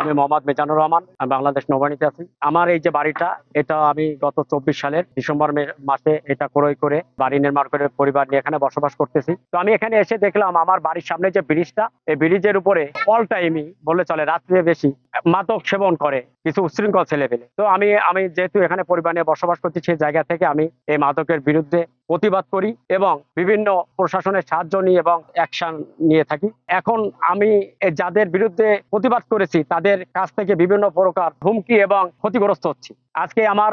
আমি মোহাম্মদ মেজানুর রহমান, আমি বাংলাদেশ নৌবাহিনীতে আছি। আমার এই যে বাড়িটা, এটা আমি গত চব্বিশ সালের ডিসেম্বর মাসে এটা ক্রয় করে বাড়ি নির্মাণ করে পরিবার নিয়ে এখানে বসবাস করতেছি। তো আমি এখানে এসে দেখলাম আমার বাড়ির সামনে যে ব্রিজটা, এই ব্রিজের উপরে অল টাইমই বলে চলে রাত্রে বেশি মাদক সেবন করে কিছু উচ্ছৃঙ্খল ছেলে পেলে তো আমি আমি যেহেতু এখানে পরিবার নিয়ে বসবাস করছি, সেই জায়গা থেকে আমি এই মাদকের বিরুদ্ধে প্রতিবাদ করি এবং বিভিন্ন প্রশাসনের সাহায্য নিয়ে এবং অ্যাকশন নিয়ে থাকি। এখন আমি যাদের বিরুদ্ধে প্রতিবাদ করেছি, তাদের কাছ থেকে বিভিন্ন প্রকার হুমকি এবং ক্ষতিগ্রস্ত হচ্ছি। আজকে আমার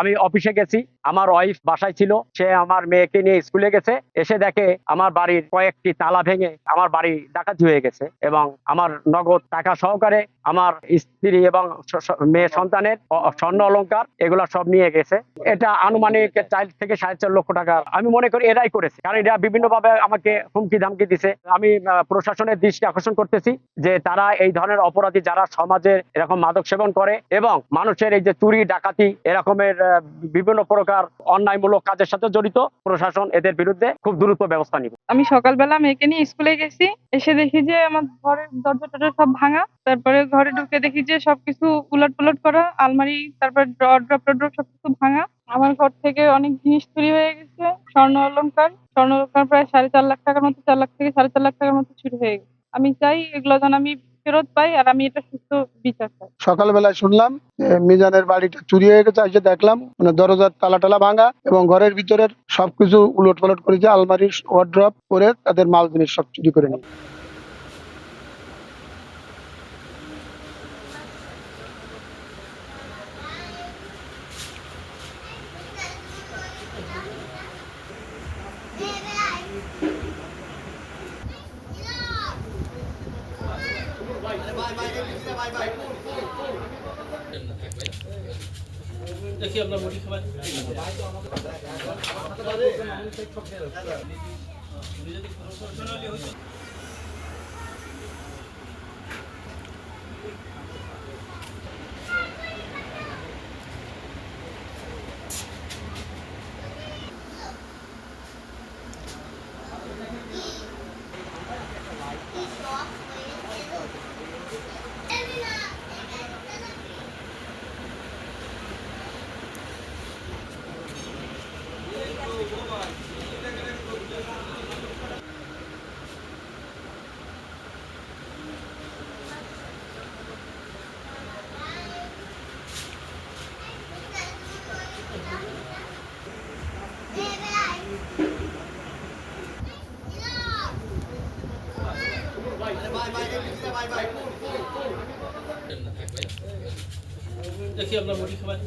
আমি অফিসে গেছি। আমার ওয়াইফ বাসায় ছিল। সে আমার মেয়েকে নিয়ে স্কুলে গেছে। এসে দেখে আমার বাড়ির কয়েকটি তালা ভেঙে আমার বাড়ি ডাকাতি হয়ে গেছে এবং আমার নগদ টাকা সহকারে আমার স্ত্রী এবং মেয়ে সন্তানের স্বর্ণ অলংকার এগুলা সব নিয়ে গেছে। এটা আনুমানিক চার থেকে সাড়ে চার লক্ষ টাকা। আমি মনে করি এরাই করেছে। কারণ এরা বিভিন্ন ভাবে আমাকে হুমকি ধামকি দিছে। আমি প্রশাসনের দৃষ্টি আকর্ষণ করতেছি যে তারা এই ধরনের অপরাধী যারা সমাজে এরকম মাদক সেবন করে এবং মানুষের এই যে চুরি, ডাকাতি এরকমের বিভিন্ন প্রকার অন্যায়মূলক কাজের সাথে জড়িত, প্রশাসন এদের বিরুদ্ধে খুব দ্রুত ব্যবস্থা নিবে। আমি সকালবেলা মেয়েকে নিয়ে স্কুলে গেছি, এসে দেখি যে আমার ঘরের দরজা টরজা সব ভাঙা। তারপরে ঘরে ঢুকে দেখি যে সবকিছু উলট পালট করা, আলমারি, তারপর ড্র ড্রপ ট্রপ সবকিছু ভাঙা। আমার ঘর থেকে অনেক জিনিস চুরি হয়ে গেছে, স্বর্ণ অলংকার। স্বর্ণ অলংকার প্রায় সাড়ে চার লাখ টাকার মতো, চার লাখ থেকে সাড়ে চার লাখ টাকার মতো চুরি হয়ে গেছে। আমি চাই এগুলো যেন আমি ফেরত পাই আর আমি এটা সুস্থ বিচার চাই। সকালবেলায় শুনলাম মিজানের বাড়িটা চুরি হয়ে গেছে, এসে দেখলাম মানে দরজার তালা টালা ভাঙা এবং ঘরের ভিতরের সবকিছু উলট পালট করেছে আলমারি ওয়ার্ড্রপ করে তাদের মাল জিনিস সব চুরি করে নিয়ে দেখি আপনার মুড়ি খাবেন দেখি আপনার মুড়ি খাবেন